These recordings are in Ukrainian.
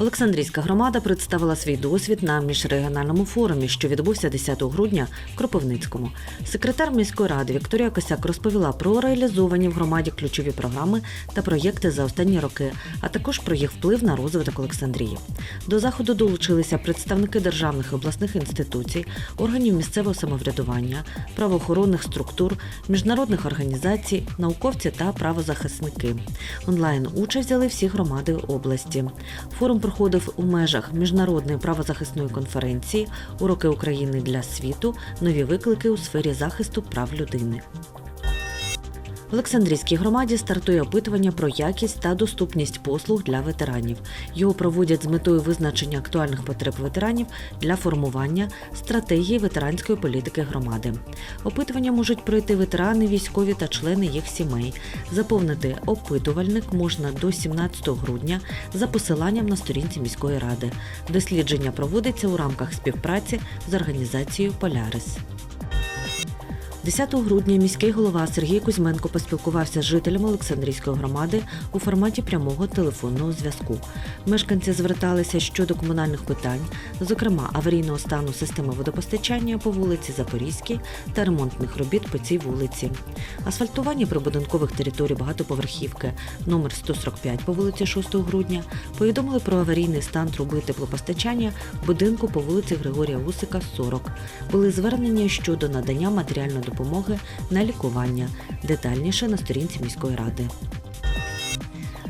Олександрійська громада представила свій досвід на міжрегіональному форумі, що відбувся 10 грудня в Кропивницькому. Секретар міської ради Вікторія Косяк розповіла про реалізовані в громаді ключові програми та проєкти за останні роки, а також про їх вплив на розвиток Олександрії. До заходу долучилися представники державних і обласних інституцій, органів місцевого самоврядування, правоохоронних структур, міжнародних організацій, науковці та правозахисники. Онлайн участь взяли всі громади області. Форум проходив у межах міжнародної правозахисної конференції Уроки України для світу. Нові виклики у сфері захисту прав людини. В Олександрійській громаді стартує опитування про якість та доступність послуг для ветеранів. Його проводять з метою визначення актуальних потреб ветеранів для формування стратегії ветеранської політики громади. Опитування можуть пройти ветерани, військові та члени їх сімей. Заповнити опитувальник можна до 17 грудня за посиланням на сторінці міської ради. Дослідження проводиться у рамках співпраці з організацією Полярис. 10 грудня міський голова Сергій Кузьменко поспілкувався з жителями Олександрійської громади у форматі прямого телефонного зв'язку. Мешканці зверталися щодо комунальних питань, зокрема аварійного стану системи водопостачання по вулиці Запорізькій та ремонтних робіт по цій вулиці. Асфальтування прибудинкових територій багатоповерхівки номер 145 по вулиці 6 грудня повідомили про аварійний стан труби теплопостачання будинку по вулиці Григорія Усика 40. Були звернення щодо надання матеріальної допомоги на лікування. Детальніше на сторінці міської ради.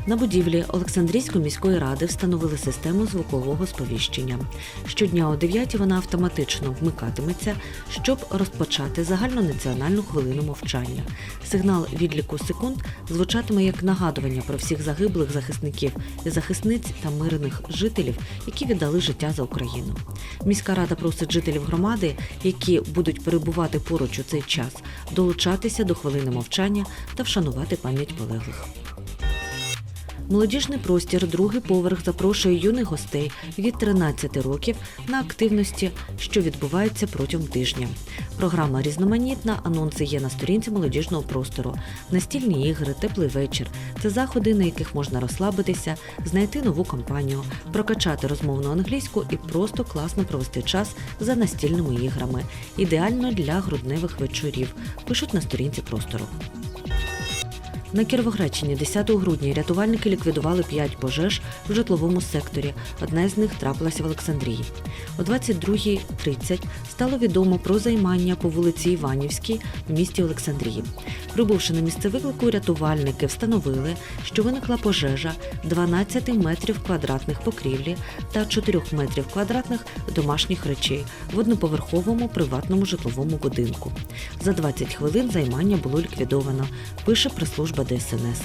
На будівлі Олександрійської міської ради встановили систему звукового сповіщення. Щодня о 9 вона автоматично вмикатиметься, щоб розпочати загальнонаціональну хвилину мовчання. Сигнал відліку секунд звучатиме як нагадування про всіх загиблих захисників і захисниць та мирних жителів, які віддали життя за Україну. Міська рада просить жителів громади, які будуть перебувати поруч у цей час, долучатися до хвилини мовчання та вшанувати пам'ять полеглих. Молодіжний простір, другий поверх запрошує юних гостей від 13 років на активності, що відбуваються протягом тижня. Програма різноманітна, анонси є на сторінці молодіжного простору, настільні ігри, теплий вечір. Це заходи, на яких можна розслабитися, знайти нову компанію, прокачати розмовну англійську і просто класно провести час за настільними іграми. Ідеально для грудневих вечорів. Пишуть на сторінці простору. На Кіровоградщині 10 грудня рятувальники ліквідували 5 пожеж в житловому секторі. Одна з них трапилася в Олександрії. О 22.30 стало відомо про займання по вулиці Іванівській в місті Олександрії. Прибувши на місце виклику, рятувальники встановили, що виникла пожежа 12 метрів квадратних покрівлі та 4 метрів квадратних домашніх речей в одноповерховому приватному житловому будинку. За 20 хвилин займання було ліквідовано, пише прес-служба ДСНС.